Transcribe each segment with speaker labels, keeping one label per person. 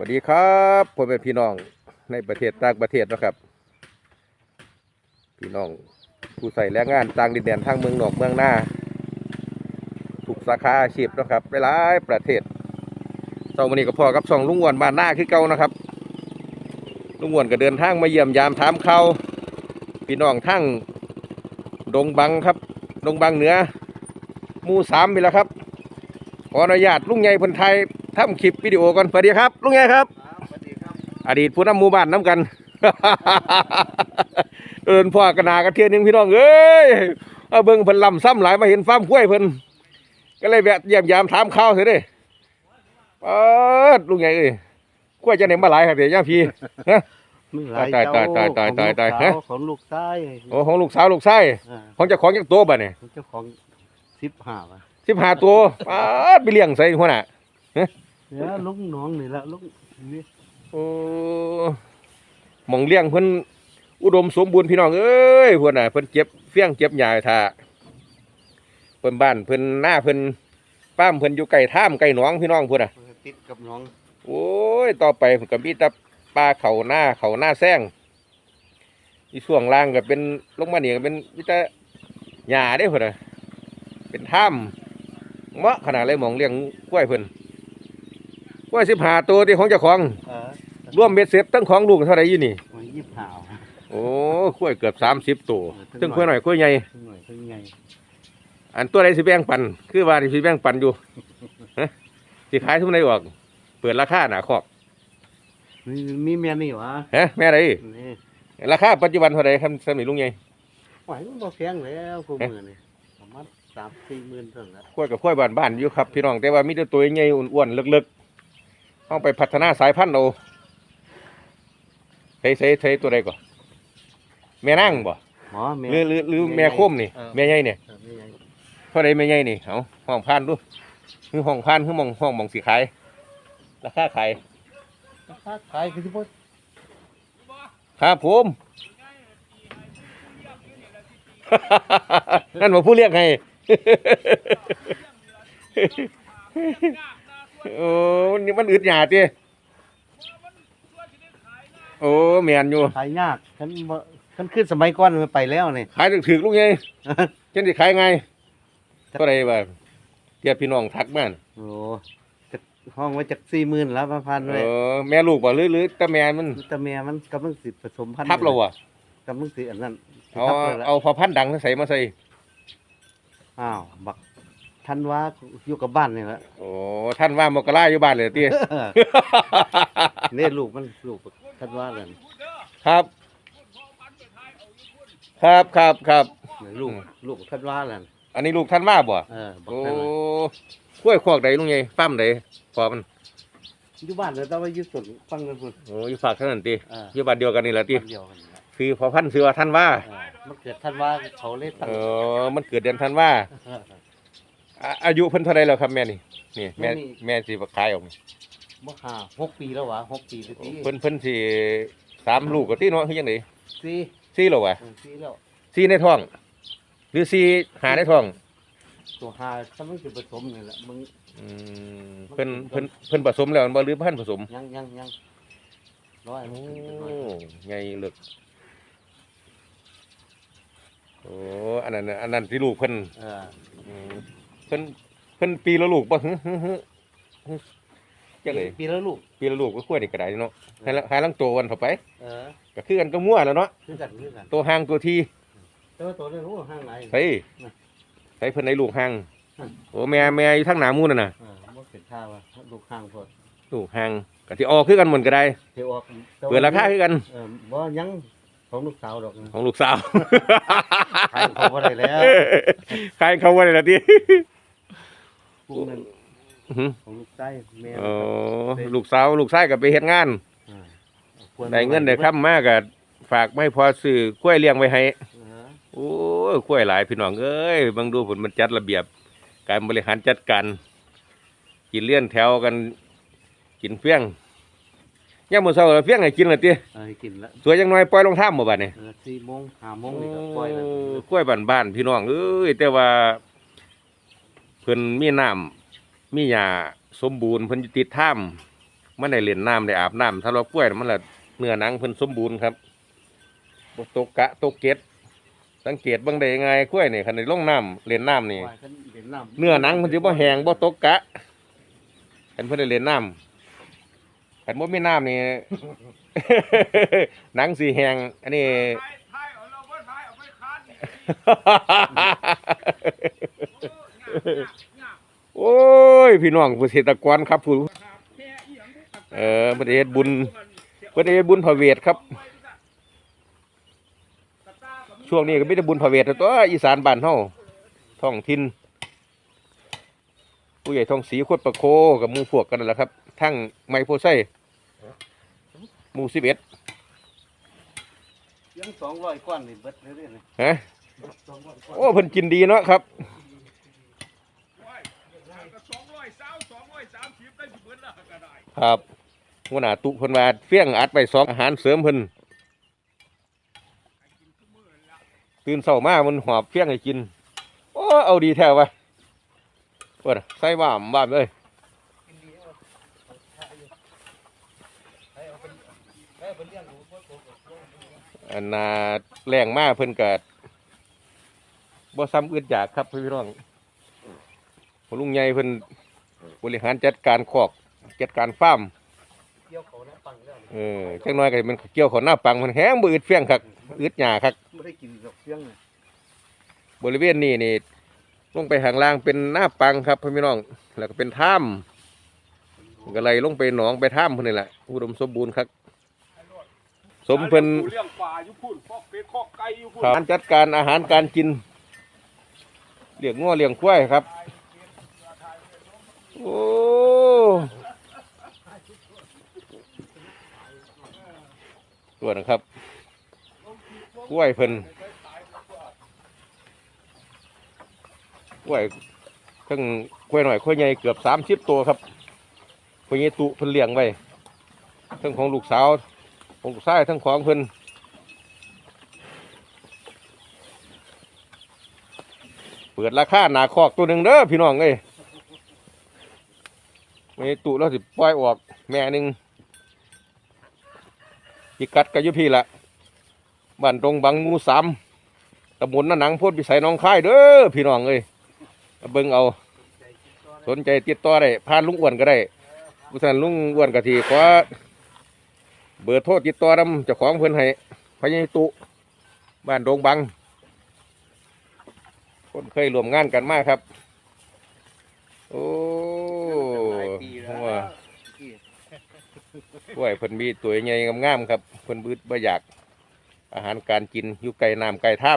Speaker 1: สวัสดีครับพ่อแม่พี่น้องในประเทศต่างประเทศนะครับ พี่น้องผู้ใส่แรงงานต่างดินแดนทางเมืองนอกเมืองหน้าทุกสาขาอาชีพนะครับหลายประเทศเช้าวันนี้ก็พอกับสองลุงอ้วนบ้านหน้าคือเก่านะครับ ลุงอ้วนก็เดินทางมาเยี่ยมยามถามเขาพี่น้องทั้งดงบังครับ ดงบังเหนือมู่สามไปแล้วครับขออนุญาตลุงใหญ่พันไทย ทำคลิปวิดีโอก่อนสวัสดีครับลุงใหญ่ครับ
Speaker 2: สวัสดีครับ
Speaker 1: อดีตผู้นำหมู่บ้านน้ำกันเอินพ่อกระนากันเทียนหนึงพี่น้องเอ้ยเอาเบิ่งเพิ่นลำซ้ำหลายมาเห็นฟาร์มกล้วยเพิ่นก็เลยแวะเยี่ยมยามถามข่าวเสียเด้เออลุงใหญ่เอ้ยกล้วยจะไหนมาหลายครับเดี๋ยวย่าพี่ฮะ
Speaker 2: มีหลาย
Speaker 1: ตาย
Speaker 2: เจ้า
Speaker 1: ตายตายตายตายตาย
Speaker 2: ของ
Speaker 1: ฮะ
Speaker 2: ลูกสาวของลูกชาย
Speaker 1: โอ้ของลูกสาวลูกชาย
Speaker 2: อ่า
Speaker 1: ของเจ้าของจักตัวบ่เนี่ย
Speaker 2: ของเจ้าของสิบห้าว่ะ
Speaker 1: สิบห้าตัวปาดไปเลี้ยงใส่หัวหน้า
Speaker 2: เนี่ยลุงน้องนี่ละลุงนี่
Speaker 1: โอ้หมองเลี้ยงเพิ่นอุดมสมบูรณ์พี่น้องเอ้ยเพิ่นน่ะเพิ่นเก็บเฟี้ยงเก็บหญ้าท่าเพิ่นบ้านเพิ่นหน้าเพิ่นป้ามเพิ่นอยู่ใกล้ถ้ำใกล้หนองพี่น้องเพิ่นน่ะ
Speaker 2: ติดกับน้อง
Speaker 1: โอ้ย ต่อไปเพิ่นก็มีแต่ปลาเขาหน้าเขาหน้าแซงอีช่วงล่างก็เป็นลงมานี่ก็เป็นมีแต่หญ้าเด้เพิ่นน่ะเป็นถ้ำเหมาะขนาดเลยหมองเลี้ยงกล้วยเพิ่น กล้วย15ตัวที่ของเจ้าของ
Speaker 2: เออ
Speaker 1: รวมเบ็ดเสร็จตั้งของลูกเท่าไหร่อยู่นี่
Speaker 2: มันยี่สิบห้าว่ะ
Speaker 1: โอ้ข้วยเกือบสามสิบตัวซึ่งข้วยหน่อยข้วยใหญ่
Speaker 2: เพิ่งหน่อยเพิ่งไง
Speaker 1: อันตัวใดสิแบ่งปัน คือว่าสิแบ่งปันอยู่ ฮะสิขายทุกไหนออก เปิดราคาหนาคอก
Speaker 2: มีมีเมียนี่หวะ
Speaker 1: ฮะแม่ไร
Speaker 2: นี่
Speaker 1: ราคาปัจจุบันเท่าไหร่ครับสมิลุงใหญ่
Speaker 2: ไหวมันบ่แพงแล้วคู่มือนี่ประมาณสามสี่หมื่นเท่านั้นแหละ
Speaker 1: ข้วยกับข้วยบ้านบ้านๆอยู่ครับพี่น้องแต่ว่ามีแต่ตัวใหญ่อ้วนๆเลึกๆ เอาไปพัฒนาสายพันธุ์เอาใช้ใช้ใช้ตัวใดก่อนแม่นั่งบ่
Speaker 2: หมอเมีย
Speaker 1: หรือหรือหรือแม่โคมนี่
Speaker 2: เออ
Speaker 1: แม่ใหญ่เนี่ย
Speaker 2: เออแม่ใหญ่
Speaker 1: เท่าไรไม่ใหญ่นี่เอาห้องพานดูคือห้องพานคือหมองห้องหมองสีขายราคาขาย
Speaker 2: ราคาขายคือที่พ่อ
Speaker 1: ครับผม นั่นมาผู้เรียกให้ โอ้นี่มันอึดหยาดดิโอ้แมนอยู่
Speaker 2: ขายยากฉันบ่ฉันขึ้นสมัยก่อนมันไปแล้วนี่
Speaker 1: ขายถึกๆลูกไงเช่นที่ขายไงเท่าไรบ้างเทียบพี่น้องทักบ้าน
Speaker 2: โอ้จากห้องไว้จากสี่หมื่นแล้วมาพัน
Speaker 1: เอ
Speaker 2: ไว้
Speaker 1: อแม่ลูกบ่หรือหรือแต่แม่มัน
Speaker 2: แต่แม่มันกำลังสิผสมพันธุ์
Speaker 1: ทับเราอะ
Speaker 2: กำลังสิอันนั้น
Speaker 1: เอา
Speaker 2: ทับเลยละ
Speaker 1: เอาพอพันธุ์ดังใส่มาใส่
Speaker 2: อ้าวบักทันว่าอยู่กับบ้านนี่แหละ
Speaker 1: โอ้ ท่านว่ามกราอยู่บ้านเลยตี
Speaker 2: นี่ลูกมันลูกทันว่าเลย
Speaker 1: ครับ ครับครับครับ
Speaker 2: นี่ลูก
Speaker 1: อืม
Speaker 2: ลูกทันว่าเลย
Speaker 1: อันนี้ลูกท่านว่าบ่
Speaker 2: เออบัก
Speaker 1: โอ้
Speaker 2: นั่นน่ะ
Speaker 1: กล้วยขวกใดลุงไงปั้มใดพอมัน
Speaker 2: อยู่บ้านเลยแต่ว่าอยู่สุดฟังกันพุ่น
Speaker 1: โอ้อยู่ฝากเท่านั้นตี
Speaker 2: เออ
Speaker 1: อยู่บ้านเดียวกันนี่แหละตี
Speaker 2: บ้านเดียวกันนี่แหละ
Speaker 1: คือพอพันธุ์ซื้อว่าท่านว่า
Speaker 2: เออมันเกิดทันว่าเขาเล่นตั้ง
Speaker 1: เออมันเกิดเดือนท่านว่าอะอายุเพิ่นเท่าไรแล้วครับแม่นี่ นี่แม่แม่สิขายออกนี่
Speaker 2: เมื่อห้าหกปีแล้ววะหกปีแล้วที
Speaker 1: เพิ่นเพิ่นสิสามลูกก็ตีเนาะคือจังได
Speaker 2: สี่
Speaker 1: สี่แล้ววะ
Speaker 2: เออสี่แล้ว
Speaker 1: สี่ในท้อง หรือสี่หาในท้อง
Speaker 2: ตัวห้าถ้ามันสิผสมนี่แหละมึง
Speaker 1: อืมเพิ่นเพิ่นเพิ่นผสมแล้วมันบ่หรือพันผสม
Speaker 2: ยังยังยังร้อย
Speaker 1: โอ้
Speaker 2: มันเป็นร้อย
Speaker 1: ไงเลึกโอ้อันนั้นน่ะอันนั้นที่ลูกเพิ่น
Speaker 2: เออ
Speaker 1: อืมเพิ่น เพิ่นปีละลูกบ่ฮึฮึฮึฮึจังได๋
Speaker 2: ปีละลูก
Speaker 1: ปีละลูกก็ควรนี่ก็ได้เนาะให้ละให้ลังโตวันเข้าไป
Speaker 2: เออ
Speaker 1: ก็คือกันก็มั่วแล้วเนาะ
Speaker 2: คือกันคือกัน
Speaker 1: ตัวห่างตัวที
Speaker 2: แต่ว่าตัวนี้รู้ห้างไหน
Speaker 1: เฮ้ย
Speaker 2: น่ะ
Speaker 1: ใส่เพิ่นได้ลูกห่าง
Speaker 2: น่ะ
Speaker 1: โอ้แม่แม่อยู่ทางหน้ามูนั่นน่ะ
Speaker 2: เออมันเป็นท่าว่าลูกห้างพอด
Speaker 1: ลูกห่างก็สิออกคือกันหมดก็ได้
Speaker 2: เทออก
Speaker 1: เปิดราคาคือกัน
Speaker 2: เออบ่ยังของลูกสาวดอกนะ
Speaker 1: ของลูกสาว
Speaker 2: ขายเขาบ่ได้แล้ว
Speaker 1: ใครเขาว่าได้ละติ
Speaker 2: พวกนั้น
Speaker 1: อื้อหือ
Speaker 2: ของลูกชายแม่
Speaker 1: โอ้ลูกสาวลูกชายก็ไปเฮ็ดงาน
Speaker 2: เออควร
Speaker 1: ได้เงินได้ค่ำมากก็ฝากไม่พอซื้อกล้วยเลี้ยงไว้ให้
Speaker 2: เออ
Speaker 1: โอ้ยกล้วยหลายพี่น้องเอ้ยเบางดูผลมันจัดระเบียบ การบริหารจัดการกินเลี้ยนแถวกัน กินเฟี้ยงย่ามมื้อเช้าเฟี้ยงให้กินละติ
Speaker 2: เออให้กินละ
Speaker 1: สวยจังน้อยปล่อยลงท่ามบ่บัดนี้
Speaker 2: เออสี่โมงห้าโมงนี่ก็ปล่อยแล้ว
Speaker 1: กล้วยบ้านๆพี่น้องเอ้ยแต่ว่าเพิ่นมีน้ำมีหญ้าสมบูรณ์เพิ่นอยู่ติดถ้มันได้เล่นน้ำได้อาบน้ำถ้าเรากล้วยน่ะมันละเนื้อหนังเพิ่นสมบูรณ์ครับบ่ตกกะตกเกล็ดสังเกตเบิ่งได้ยังไงกล้วยนี่คันได้ลงน้ำเล่นน้ำนี่
Speaker 2: ว่าคันเด่นน้ำ
Speaker 1: เนื้อหนังมันสิบ่แห้งบ่ตกกะคันเพิ่นได้เล่นน้ำคันบ่มีน้ำนี่หนังสิแห้งอันนี้ โอ้ย พี่น้องเกษตรกรครับผู้เออประเทศบุญประเทศบุญพระเวทครับ ช่วงนี้ก็ไม่ได้บุญพระเวทแล้วตัวอีสานบ้านเฮาท้องถิ่นผู้ใหญ่ทองศรีโคตรประโคกับหมูพวกกันนั่นแหละครับ ทั้งไมโพไซหมูสิบเอ็ด
Speaker 2: เสียงสองร้อยก้อนนี่เบิดเลยเด้อนี่
Speaker 1: ฮะ
Speaker 2: สองร้อยก้อน
Speaker 1: โอ้เพิ่นกินดีเนาะครับ
Speaker 3: สองร้อยสามสองร้อยสามสิบได้สิบเบิดละก็ได้
Speaker 1: ครับหัวหน้าตุเพิ่นว่าเฟี้ยงอัดไปสองอาหารเสริมเพิ่นตื่นเช้ามามันหอบเฟี้ยงให้กินโอ้เอาดีแท้วะเปิดใส่บ้ามบ้ามเลย
Speaker 2: กินดีเอาเอาอยู่ให้เอาเป็นให้เอาเป็นเลี้ยงหมูบ่ตกกับพวก
Speaker 1: อันน่าแรงมากเพิ่นก็บ่ซ้ำอึดอยากครับพี่น้องพอลุงใหญ่เพิ่น บริหารจัดการคอกจัดการฟาร์ม
Speaker 2: เกี่ยวเขานะปังแล้วนี่
Speaker 1: เออจังน้อยก็มันเกี่ยวเขาหน้าปังมันแห้งบ่อึดเฟี้ยงคักอึดหญ้าคัก
Speaker 2: ไม่ได้กินดอกเสียงเลย
Speaker 1: บริเวณนี้นี่ลงไปห่างล่างเป็นหน้าปังครับพี่น้อง แล้วก็เป็นถ้ำก็ไหลลงไปหนองไปถ้ำพวกนี้แหละอุดมสมบูรณ์ครับ สมเป็น
Speaker 3: เลี้ยงปลาอยู่พุ่นคอกเป็ดคอกไก่อยู่พุ่น
Speaker 1: การจัดการอาหารการกินเลี้ยงงัวเลี้ยงควายครับ โอ้ตัวนะครับกล้วยเพิ่นกล้วยทั้งกล้วยหน่อยกล้วยใหญ่เกือบสามสิบตัวครับกล้วยใหญ่ตุเพิ่นเลี้ยงไว้ทั้งของลูกสาวของลูกชายทั้งของเพิ่นเปิดราคาหนาคอกตัวหนึ่งเด้อพี่น้องเอ้ย ม่ตุแล้วสิปล่อยออก แม่หนึ่งพิกัดก็อยู่พี่ละบ้านตรงบางงูสามตำบลน้าหนังโพดพิสัยน้องค่ายเด้อพี่น้องเอ้ยเบิ่งเอา สนใจติดต่อได้ผ่านลุงอ้วนก็ได้ผู้สันลุงอ้วนก็ทีขอเบอร์โทรติดต่อนำเจ้าของเพิ่อนให้พญาตุบ้านดงบัง คนเคยรวมงานกันมากครับ โอ้
Speaker 2: ปีแล้ว
Speaker 1: ว่ากล้วยเพิ่นมีตัวใหญ่งามๆครับเพิ่นบืดบ่อยาก อาหารการกินอยู่ไกลน้ำไกลถ้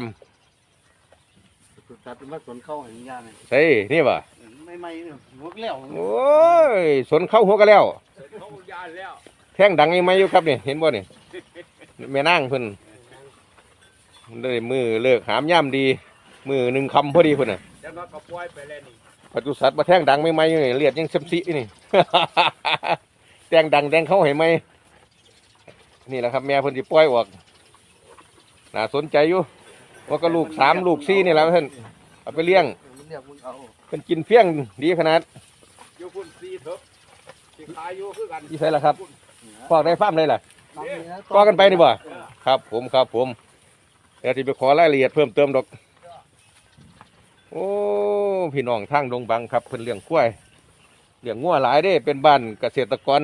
Speaker 2: สุดท้ายเป็นมาสวนเข้าเห็นยาเนี่ยำ
Speaker 1: ใช่นี่บ่
Speaker 2: ไม่ไม่เนี่ยหมดแล้ว
Speaker 1: โอ้ยสนเข้าหัวกันแล้ว
Speaker 3: เขายานแล้ว
Speaker 1: แท่งดังยังไม่อยู่ครับนี่เห็นบ่นี่แม่นางเพิ่นได้มือเลิกหามย่ำดี มือหนึ่งคำพอดีเพิ่นน่ะ
Speaker 3: แล้วก็ปล่อยไปแล้วนี่
Speaker 1: ปศุสัตว์มาแท่งดังไม่ไหมอยู่นี่เลียดยังเซมซีนี่ แดงดังแดงเข้าให้ไหมนี่แหละครับแม่เพิ่นสิปล่อยออกน่าสนใจอยู่ว่าก็ลูกสามลูกสี่นี่แหละเพิ่นเอาไปเลี้ยง
Speaker 2: มันเรียกมึงเอา
Speaker 1: เพิ่นกินเฟี้ยงดีขนาด
Speaker 3: อยู่พุ่นซีเถอะที่ขายอยู่คือกัน
Speaker 1: ที่ใช่ละครับพอกได้ฟาร์มได้ล่ะ
Speaker 2: น้ำเนื้อ
Speaker 1: ต่อกันไปนี่บ่ครับ ผมครับ ผมเดี๋ยวที่ไปขอรายละเอียดเพิ่มเติมดอก โอ้พี่น้องทางดงบังครับเพิ่นเลี้ยงกล้วยเลี้ยงงัวหลายเด้เป็นบ้านเกษตรกร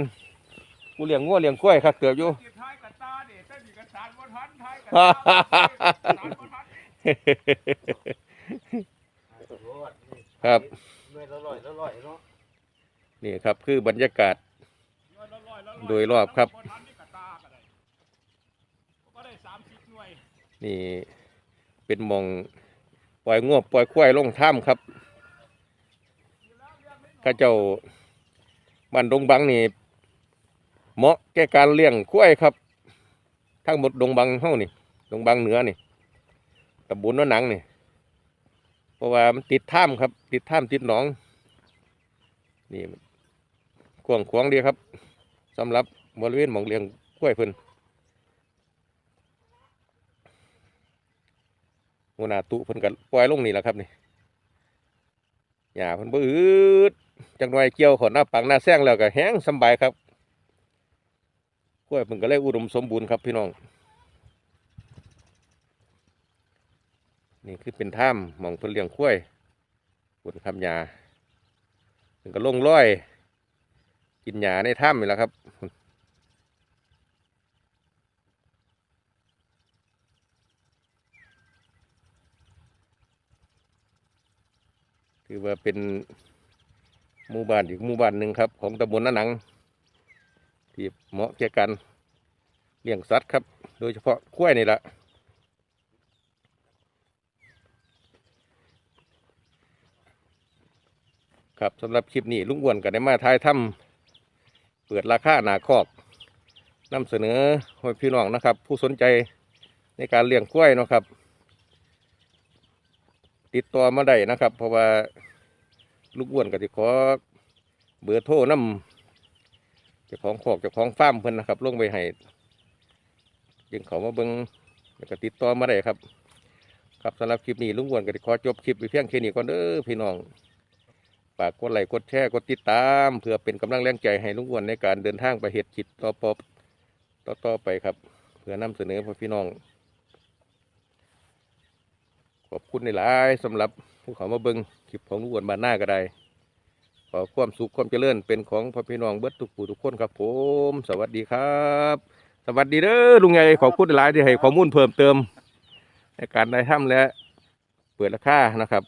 Speaker 1: กูเลี้ยงงัวเลี้ยงกล้วยครับเกือบอยู่
Speaker 3: ที่ท้ายกับตาเนี่ยแต่มีกระสานบ่ทันท้ายกับตาสานบ่ทัน
Speaker 1: ครับ
Speaker 2: เมื่อละร้อยละร้อยเนาะ
Speaker 1: นี่ครับคือบรรยากาศ
Speaker 3: ร้อยละร้อยละร้อย
Speaker 1: โดยรอบครับ
Speaker 3: บ่ทันนี่กับตาก็ได้ก็ได้สามสิบหน่วย
Speaker 1: นี่เป็นหมอง ปล่อยงวบปล่อยควายลงถ้ำครับข้าเจ้าบ้านดงบังนี่เหมาะแก่การเลี้ยงควายครับ ทั้งหมดดงบังเฮานี่ดงบังเหนือนี่ตำบลน้าหนังนี่เพราะว่ามันติดถ้ำครับ ติดถ้ำติดหนอง นี่กวงขวางดีครับสำหรับบริเวณหมองเลี้ยงกล้วยเพิ่น หัวหน้าตุเพิ่นก็ปล่อยลงนี่แหละครับนี่หญ้าเพิ่นบ่อืดจังหน่อยเกี่ยวขอนหน้าปังหน้าแซงแล้วก็แห้งสบายครับกล้วยเพิ่นก็เลยอุดมสมบูรณ์ครับพี่น้อง นี่คือเป็นถ้ำหมองเพิ่นเลี้ยงกล้วยบนคำหญ้าเพิ่นก็ลงร้อย กินหญ้าในถ้ำนี่แหละครับ ถือว่าเป็นหมู่บ้านอีกหมู่บ้านหนึ่งครับ ของตำบลนหนัง ที่เหมาะแก่การเลี้ยงสัตว์ครับ โดยเฉพาะกล้วยนี่แหละครับสำหรับคลิปนี้ลุงอ้วนก็ได้มาทายถ้ำเปิดราคาหนาคอกนำเสนอให้พี่น้องนะครับ ผู้สนใจในการเลี้ยงกล้วยนะครับ ติดต่อมาได้นะครับ เพราะว่าลูกอ้วนก็จะขอเบอร์โทรน้ำเจ้าของขอกเจ้าของฟาร์มเพิ่นนะครับลงไปให้ยังเขามาเบิงแล้วก็ติดต่อมาได้ครับ ครับสำหรับคลิปนี้ลุงอ้วนก็จะขอจบคลิปไปเพียงแค่นี้ก่อนเด้อพี่น้องฝากกดไลค์กดแชร์กดติดตาม เพื่อเป็นกำลังแรงใจให้ลุงอ้วนในการเดินทางไปเหตุจิตต่อปอบต่อไปครับ เพื่อนำเสนอพ่อพี่น้อง ขอบคุณในหลายสำหรับผู้เขามาเบิงคลิปของลุงอ้วนบานหน้าก็ได้ขอความสุขความเจริญเป็นของพ่อพี่น้องเบิดทุกผู้ทุกคนครับ ผม สวัสดีครับ สวัสดีเด้อลุงใหญ่ขอบคุณหลายที่ให้ข้อมูลเพิ่มเติมในการได้ทำและเปิดราคานะครับ